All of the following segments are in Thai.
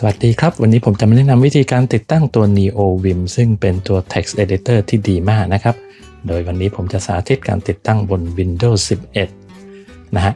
สวัสดีครับ วันนี้ผมจะมาแนะนำวิธีการติดตั้งตัว Neo Vim ซึ่งเป็นตัว Text Editor ที่ดีมากนะครับ โดยวันนี้ผมจะสาธิตการติดตั้งบน Windows 11 นะฮะ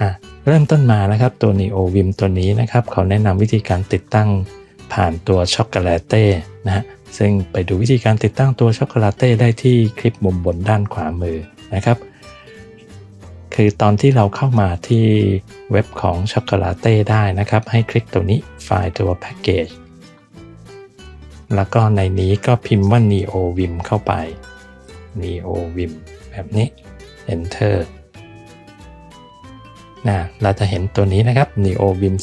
อะเริ่มต้นมานะครับตัว Neo Vim ตัวนี้นะครับเขาแนะนำวิธีการติดตั้งผ่านตัว Chocolate นะฮะซึ่งไปดูวิธีการติดตั้งตัว Chocolate ได้ที่คลิปมุมบนด้านขวามือนะครับ คือตอนที่เราเข้ามาที่เว็บของ c h o c o l a t e ได้นะครับ ให้คลิกตัวนี้ไฟล์ตัว Package แล้วก็ในนี้ก็พิมพ์ว่า Neo Vim เข้าไป Neo Vim แบบนี้ Enter นะเราจะเห็นตัวนี้นะครับ Neo Vim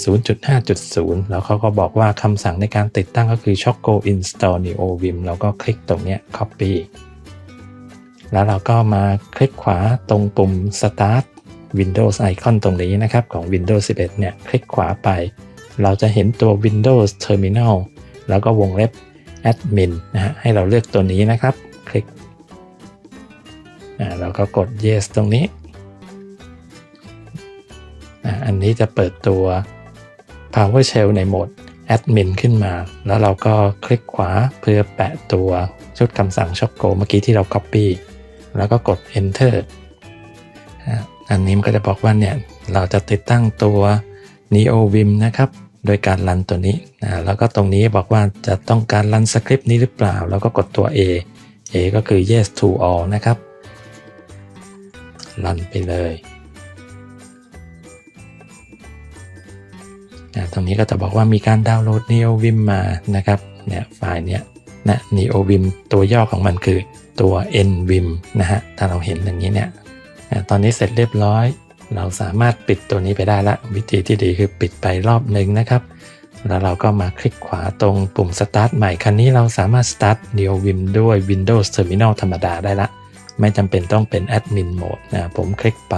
0.5.0 แล้วเขาก็บอกว่าคำสั่งในการติดตั้งก็คือ Choco Install Neo Vim แล้วก็คลิกตรงเนี้ย Copy แล้วเราก็มาคลิกขวาตรงปุ่ม Start Windows Icon ตรงนี้นะครับ ของ Windows 11 เนี่ย คลิกขวาไป เราจะเห็นตัว Windows Terminal แล้วก็วงเล็บ Admin นะฮะให้เราเลือกตัวนี้นะครับ คลิกอ่าแล้วก็กด Yes ตรงนี้อ่าอันนี้จะเปิดตัว PowerShell ในโหมด Admin ขึ้นมา แล้วเราก็คลิกขวาเพื่อแปะตัวชุดคำสั่ง Choco เมื่อกี้ที่เรา Copy แล้วก็กด enter อันนี้มันก็จะบอกว่าเนี่ยเราจะติดตั้งตัว neo vim นะครับ โดยการรันตัวนี้นะแล้วก็ตรงนี้บอกว่าจะต้องการรันสคริปต์นี้หรือเปล่า แล้วก็กดตัว A A ก็คือ yes to all นะครับ รันไปเลยนะตรงนี้ก็จะบอกว่ามีการดาวน์โหลด neo vim มานะครับ เนี่ยไฟล์เนี้ยนะ neo vim ตัวย่อของมันคือ ตัว nvim นะฮะ ถ้าเราเห็นอย่างนี้เนี่ย ตอนนี้เสร็จเรียบร้อย เราสามารถปิดตัวนี้ไปได้ละ วิธีที่ดีคือปิดไปรอบหนึ่งนะครับ แล้วเราก็มาคลิกขวาตรงปุ่ม Start ใหม่ คันนี้เราสามารถ Start Neo Vim ด้วย Windows Terminal ธรรมดาได้ละ ไม่จำเป็นต้องเป็น Admin Mode นะ ผมคลิกไป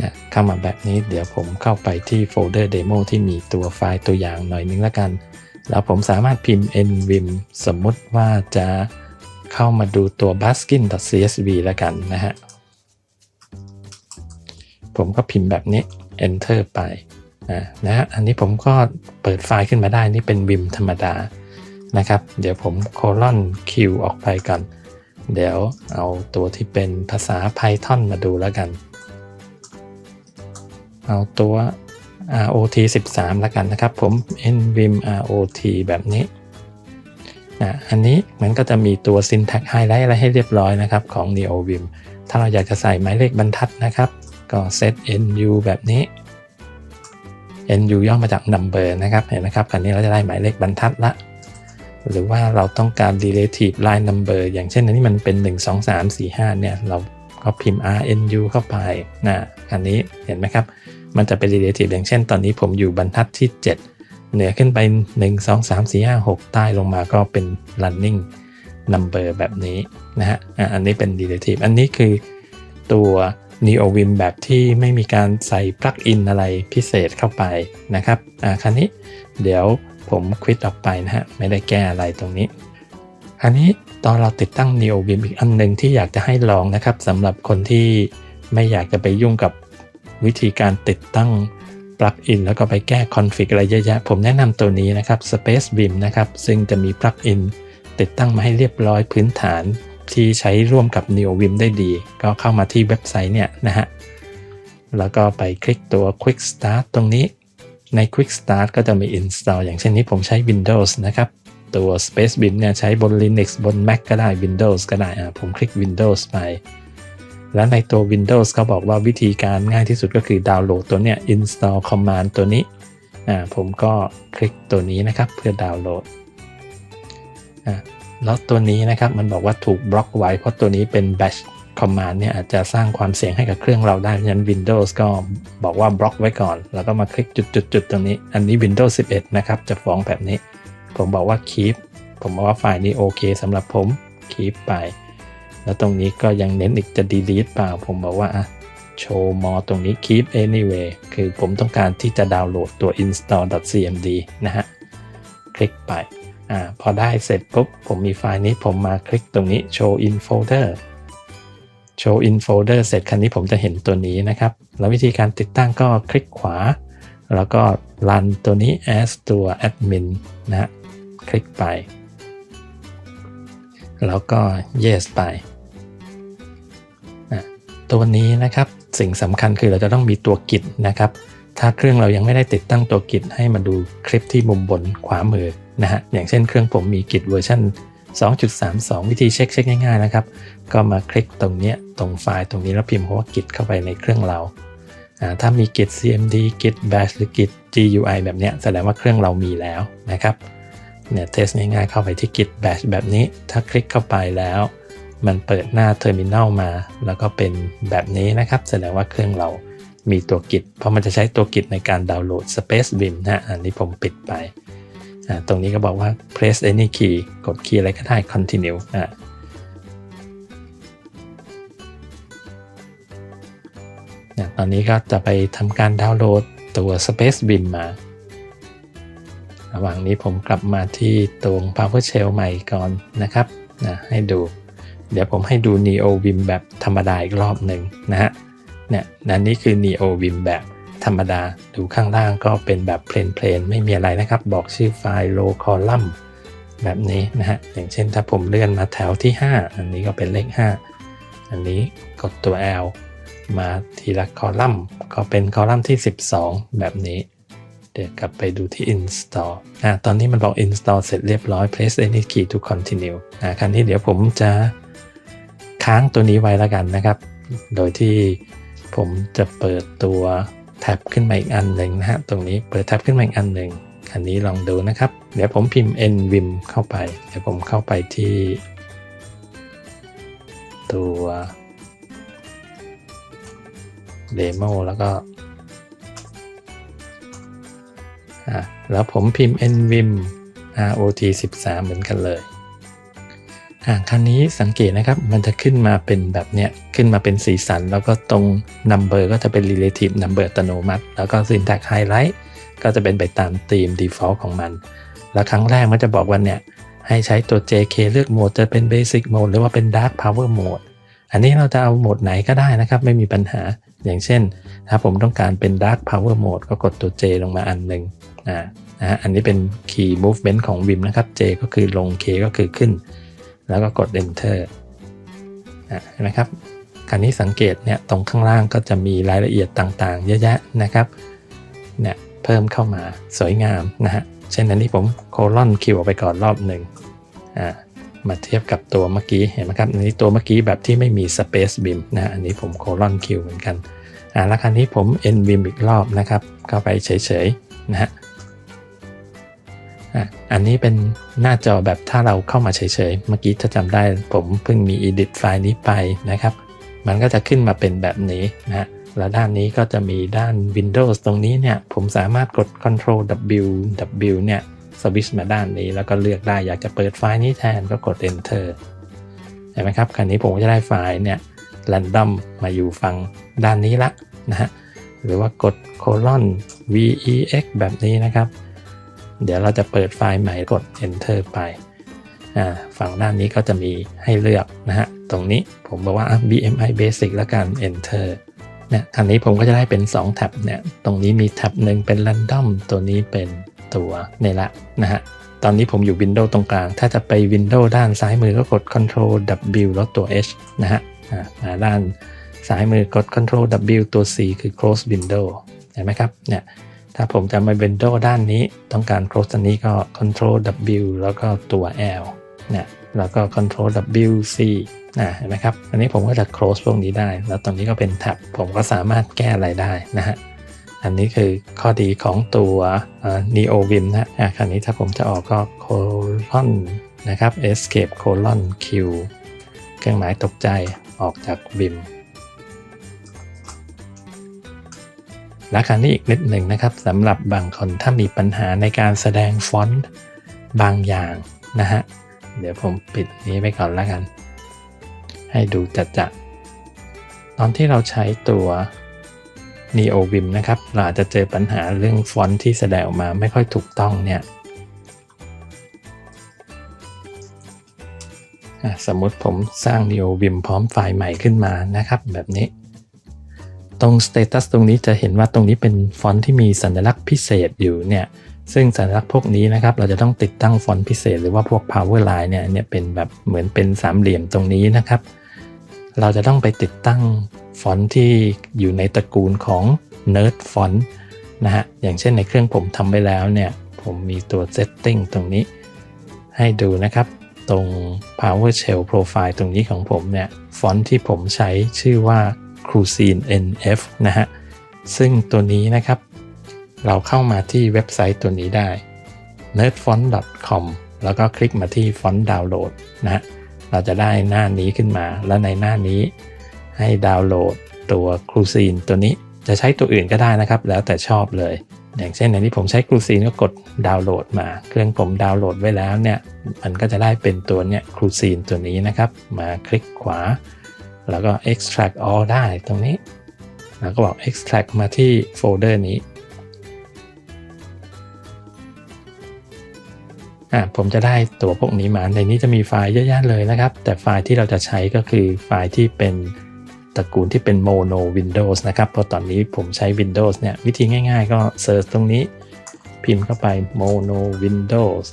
นะเข้ามาแบบนี้เดี๋ยวผมเข้าไปที่โฟลเดอร์ Demo ที่มีตัวไฟล์ตัวอย่างหน่อยนึงแล้วกัน แล้วผมสามารถพิมพ์ nvim สมมุติว่าจะเข้ามาดูตัว baskin.csv แล้วกันนะฮะ ผมก็พิมพ์แบบนี้ enter ไปนะฮะ อันนี้ผมก็เปิดไฟล์ขึ้นมาได้ นี่เป็น vim ธรรมดานะครับ เดี๋ยวผมโคลอน q ออกไปก่อน เดี๋ยวเอาตัวที่เป็นภาษา Python มาดูแล้วกัน เอาตัว ROT 13แล้วกันนะครับผม nvim ROT แบบนี้นะอันนี้มันก็จะมีตัว syntax highlight อะไรให้เรียบร้อยนะครับของ neovim ถ้าเราอยากจะใส่หมายเลขบรรทัดนะครับ ก็ set nu แบบนี้ nu ย่อมาจาก number นะครับ เห็นไหมครับคันนี้เราจะได้หมายเลขบรรทัดละ หรือว่าเราต้องการ relative line number อย่างเช่นอันนี้มันเป็น 1 2 3 4 5 เนี่ย เราก็พิมพ์ rnu เข้าไปนะอันนี้เห็นไหมครับ มันจะเป็น relative อย่างเช่น ตอนนี้ผมอยู่บรรทัดที่ 7 เหนือขึ้นไป 1 2 3 4 5 6 ใต้ลงมาก็เป็น running number แบบนี้นะฮะอันนี้เป็น relative อันนี้คือตัว NeoVim แบบที่ไม่มีการใส่ปลั๊กอินอะไรพิเศษเข้าไปนะครับอะคันนี้เดี๋ยวผมควิดออกไปนะฮะ ไม่ได้แก้อะไรตรงนี้อันนี้ตอนเราติดตั้ง NeoVim อีกอันหนึ่งที่อยากจะให้ลองนะครับสำหรับคนที่ไม่อยากจะไปยุ่งกับ วิธีการติดตั้งปลั๊กอินแล้วก็ไปแก้คอนฟิกอะไรเยอะแยะ ผมแนะนำตัวนี้นะครับ Space Vim นะครับ ซึ่งจะมีปลั๊กอินติดตั้งมาให้เรียบร้อยพื้นฐาน ที่ใช้ร่วมกับ NeoVim ได้ดี ก็เข้ามาที่เว็บไซต์เนี่ยนะฮะ แล้วก็ไปคลิกตัว Quick Start ตรงนี้ ใน Quick Start ก็จะมี Install อย่างเช่นนี้ผมใช้ Windows นะครับ ตัว Space Vim เนี่ยใช้บน Linux บน Mac ก็ได้ Windows ก็ได้อะผมคลิก Windows ไป แล้วในตัว Windows เขาบอกว่าวิธีการง่ายที่สุดก็คือดาวน์โหลดตัวเนี้ย install command ตัวนี้อ่าผมก็คลิกตัวนี้นะครับเพื่อดาวน์โหลดอ่าแล้วตัวนี้นะครับมันบอกว่าถูกบล็อกไว้ เพราะตัวนี้เป็น bash command เนี่ยอาจจะสร้างความเสี่ยงให้กับเครื่องเราได้เพราะฉะนั้น Windows ก็บอกว่าบล็อกไว้ก่อน แล้วก็มาคลิกจุดๆๆตรงนี้ อันนี้ Windows 11 นะครับ จะฟ้องแบบนี้ ผมบอกว่า keep ผมบอกว่าไฟล์นี้โอเคสำหรับผม keep ไป แล้วตรงนี้ก็ยังเน้นอีกจะ delete เปล่า ผมบอกว่าอะ show more ตรงนี้ keep anyway คือผมต้องการที่จะดาวน์โหลดตัว install.cmd นะฮะ คลิกไปอ่าพอได้เสร็จปุ๊บ ผมมีไฟล์นี้ผมมาคลิกตรงนี้ show in folder show in folder เสร็จคันนี้ผมจะเห็นตัวนี้นะครับ แล้ววิธีการติดตั้งก็คลิกขวา แล้วก็รันตัวนี้ as ตัว admin นะฮะคลิกไป แล้วก็ yes ไป ตัวนี้นะครับสิ่งสำคัญคือเราจะต้องมีตัวกิจนะครับ ถ้าเครื่องเรายังไม่ได้ติดตั้งตัวกิจให้มาดูคลิปที่มุมบนขวามือนะฮะอย่างเช่นเครื่องผมมีกิจเวอร์ชัน2.32 วิธีเช็คเช็คง่ายๆนะครับ ก็มาคลิกตรงนี้ตรงไฟล์ตรงนี้แล้วพิมพ์คำว่ากิจเข้าไปในเครื่องเรา ถ้ามีกิจ cmd กิจ bash หรือกิจ gui แบบนี้แสดงว่าเครื่องเรามีแล้วนะครับเนี่ยเทสง่ายๆเข้าไปที่กิจ bash แบบนี้ ถ้าคลิกเข้าไปแล้ว มันเปิดหน้าเทอร์มินอลมา แล้วก็เป็นแบบนี้นะครับ แสดงว่าเครื่องเรามีตัวกิจ เพราะมันจะใช้ตัวกิจในการดาวน์โหลด Space Vim นะอันนี้ผมปิดไป ตรงนี้ก็บอกว่า press any key กดคีย์อะไรก็ได้ continue อะตอนนี้ก็จะไปทำการดาวน์โหลดตัว Space Vim มา ระหว่างนี้ผมกลับมาที่ตรง PowerShell ใหม่ก่อนนะครับนะให้ดู เดี๋ยวผมให้ดู Neo Vim แบบธรรมดาอีกรอบหนึ่งนะฮะ เนี่ยนั่นนี่คือ Neo Vim แบบธรรมดา ดูข้างล่างก็เป็นแบบเพลนเพลนไม่มีอะไรนะครับ บอกชื่อไฟล์ low column แบบนี้นะฮะ อย่างเช่นถ้าผมเลื่อนมาแถวที่ 5 อันนี้ก็เป็นเลข 5 อันนี้กดตัว L มาทีละคอลัมน์ ก็เป็นคอลัมน์ที่ 12 แบบนี้ เดี๋ยวกลับไปดูที่ install อ่าตอนนี้มันบอก install เสร็จเรียบร้อย press any key to continue อ่าครั้นี้เดี๋ยวผมจะ ค้างตัวนี้ไว้แล้วกันนะครับ โดยที่ผมจะเปิดตัวแท็บขึ้นมาอีกอันหนึ่งนะฮะ ตรงนี้เปิดแท็บขึ้นมาอีกอันหนึ่ง อันนี้ลองดูนะครับ เดี๋ยวผมพิมพ์ nvim เข้าไป เดี๋ยวผมเข้าไปที่ ตัว demo แล้วก็อ่าแล้วผมพิมพ์ nvim rot 13 เหมือนกันเลย อ่าคันนี้สังเกตนะครับมันจะขึ้นมาเป็นแบบเนี้ยขึ้นมาเป็นสีสัน แล้วก็ตรง number ก็จะเป็น relative number อัตโนมัติ แล้วก็ syntax highlight ก็จะเป็นไปตามธีม default ของมัน แล้วครั้งแรกมันจะบอกว่าเนี่ยให้ใช้ตัว JK เลือกโหมดจะเป็น basic mode หรือว่าเป็น dark power mode อันนี้เราจะเอาโหมดไหนก็ได้นะครับ ไม่มีปัญหาอย่างเช่น ถ้าผมต้องการเป็น dark power mode ก็กดตัว J ลงมาอันหนึ่งนะนะอันนี้เป็น key movement ของ Vim นะครับ J ก็คือลง K ก็คือขึ้น แล้วก็กด enter นะเห็นไหมครับคราวนี้สังเกตเนี่ยตรงข้างล่างก็จะมีรายละเอียดต่างๆ เยอะแยะนะครับเนี่ยเพิ่มเข้ามาสวยงามนะฮะเช่นอันนี้ผมโคลอนคิวออกไปก่อนรอบหนึ่งอ่ามาเทียบกับตัวเมื่อกี้เห็นไหมครับอันนี้ตัวเมื่อกี้แบบที่ไม่มี Space Beam นะอันนี้ผมโคลอนคิวเหมือนกันอ่าแล้วคราวนี้ผม n beam อีกรอบนะครับเข้าไปเฉยๆนะฮะ อะอันนี้เป็นหน้าจอแบบถ้าเราเข้ามาเฉยๆ เมื่อกี้ถ้าจำได้ผมเพิ่งมี edit ไฟล์นี้ไปนะครับ มันก็จะขึ้นมาเป็นแบบนี้นะฮะแล้วด้านนี้ก็จะมีด้าน Windows ตรงนี้เนี่ย ผมสามารถกด Ctrl W W เนี่ยสวิชมาด้านนี้แล้วก็เลือกได้อยากจะเปิดไฟล์นี้แทนก็กด Enter เห็นไหมครับคราวนี้ผมก็จะได้ไฟล์เนี่ย random มาอยู่ฝั่งด้านนี้ละนะฮะหรือว่ากด colon vex แบบนี้นะครับ เดี๋ยวเราจะเปิดไฟล์ใหม่กด enter ไปฝั่งด้านนี้ก็จะมีให้เลือกนะฮะ ตรงนี้ผมบอกว่า BMI basic แล้วกัน enter เนี่ยอันนี้ผมก็จะได้เป็น 2 แท็บเนี่ย ตรงนี้มีแท็บหนึ่งเป็น random ตัวนี้เป็นตัวนี่ละนะฮะ ตอนนี้ผมอยู่ Windows ตรงกลาง ถ้าจะไป Windows ด้านซ้ายมือก็กด Ctrl W แล้วตัว H นะฮะมาด้านซ้ายมือกด Ctrl W ตัว C คือ close window เห็นไหมครับเนี่ย ถ้าผมจะมา Windows ด้านนี้ ต้องการ close อันนี้ก็ Ctrl W แล้วก็ตัว L นี่ยแล้วก็ Ctrl W C นะเห็นไหมครับ อันนี้ผมก็จะ close พวกนี้ได้ แล้วตรงนี้ก็เป็นแท็บผมก็สามารถแก้อะไรได้นะฮะ อันนี้คือข้อดีของตัว Neo Vim นะอะคราวนี้ถ้าผมจะออกก็ colon นะครับ escape colon q เครื่องหมายตกใจออกจาก Vim และคราวนี้อีกนิดหนึ่งนะครับสำหรับบางคนถ้ามีปัญหาในการแสดงฟอนต์บางอย่างนะฮะเดี๋ยวผมปิดนี้ไปก่อนแล้วกัน ให้ดูจัดจะตอนที่เราใช้ตัว Neo Vim นะครับเราอาจจะเจอปัญหาเรื่องฟอนต์ที่แสดงออกมาไม่ค่อยถูกต้องเนี่ยสมมติผมสร้าง Neo Vim พร้อมไฟล์ใหม่ขึ้นมานะครับ แบบนี้ ตรง status ตรงนี้จะเห็นว่าตรงนี้เป็นฟอนต์ที่มีสัญลักษณ์พิเศษอยู่เนี่ยซึ่งสัญลักษณ์พวกนี้นะครับ เราจะต้องติดตั้งฟอนต์พิเศษหรือว่าพวก power line เนี่ยเนี่ยเป็นแบบเหมือนเป็นสามเหลี่ยมตรงนี้นะครับ เราจะต้องไปติดตั้งฟอนต์ที่อยู่ในตระกูลของ nerd font นะฮะอย่างเช่นในเครื่องผมทำไปแล้วเนี่ย ผมมีตัว setting ตรงนี้ ให้ดูนะครับ ตรง PowerShell Profile ตรงนี้ของผมเนี่ย ฟอนต์ที่ผมใช้ชื่อว่า Cruisine NF นะฮะ ซึ่งตัวนี้นะครับ เราเข้ามาที่เว็บไซต์ตัวนี้ได้ nerdfont.com แล้วก็คลิกมาที่ฟอนต์ดาวน์โหลดนะฮะ เราจะได้หน้านี้ขึ้นมา แล้วในหน้านี้ให้ดาวน์โหลดตัว Cruisine ตัวนี้จะใช้ตัวอื่นก็ได้นะครับ แล้วแต่ชอบเลย อย่างเช่นในนี้ผมใช้ Cruisine ก็กดดาวน์โหลดมา เครื่องผมดาวน์โหลดไว้แล้วเนี่ย มันก็จะได้เป็นตัวเนี่ย Cruisine ตัวนี้นะครับ มาคลิกขวา แล้วก็ extract all ได้ตรงนี้ แล้วก็บอก extract มาที่โฟลเดอร์นี้อะผมจะได้ตัวพวกนี้มา ในนี้จะมีไฟล์เยอะแยะเลยนะครับ แต่ไฟล์ที่เราจะใช้ก็คือไฟล์ที่เป็นตระกูลที่เป็น mono windows นะครับ เพราะตอนนี้ผมใช้ windows เนี่ย วิธีง่ายๆ ก็เซิร์ชตรงนี้ พิมพ์เข้าไป mono windows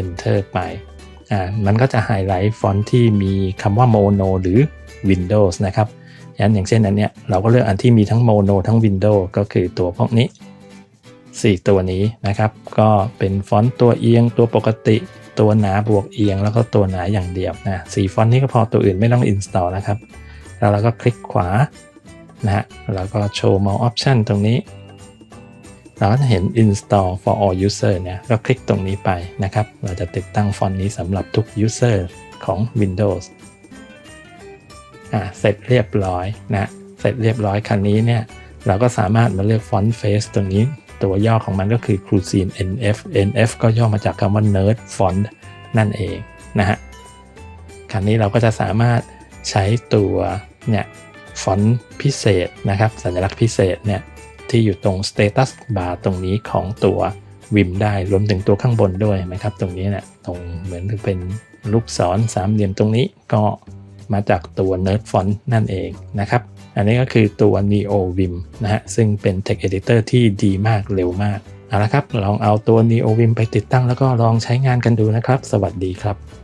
enter ไป อ่ามันก็จะไฮไลท์ฟอนต์ที่มีคำว่า mono หรือ windows นะครับอย่างอย่างเช่นอันเนี้ยเราก็เลือกอันที่มีทั้ง mono ทั้ง windows ก็คือตัวพวกนี้ 4 ตัวนี้นะครับ ก็เป็นฟอนต์ตัวเอียงตัวปกติตัวหนาบวกเอียง แล้วก็ตัวหนาอย่างเดียวนะสีฟอนต์นี้ก็พอตัวอื่นไม่ต้อง install นะครับ แล้วเราก็คลิกขวานะฮะแล้วก็โชว์ more option ตรงนี้ เราก็จะเห็น install for all user เนี่ยก็คลิกตรงนี้ไปนะครับ เราจะติดตั้งฟอนต์นี้สำหรับทุก user ของ Windows อ่าเสร็จเรียบร้อยนะ เสร็จเรียบร้อยคันนี้เนี่ย เราก็สามารถมาเลือกฟอนต์ face ตรงนี้ตัวย่อของมันก็คือ Cruisine NF NF ก็ย่อมาจากคำว่า Nerd Font นั่นเองนะฮะคันนี้เราก็จะสามารถใช้ตัวเนี่ยฟอนต์พิเศษนะครับ สัญลักษณ์พิเศษเนี่ย ที่อยู่ตรง status bar ตรงนี้ของตัววิมได้รวมถึงตัวข้างบนด้วยไหมครับ ตรงนี้เนี่ยตรงเหมือนเป็นลูกศรสามเหลี่ยมตรงนี้ก็มาจากตัว Nerd Font นั่นเองนะครับ อันนี้ก็คือตัว Neo Vim นะฮะซึ่งเป็น Text Editor ที่ดีมากเร็วมากเอาละครับ ลองเอาตัว Neo Vim ไปติดตั้งแล้วก็ลองใช้งานกันดูนะครับ สวัสดีครับ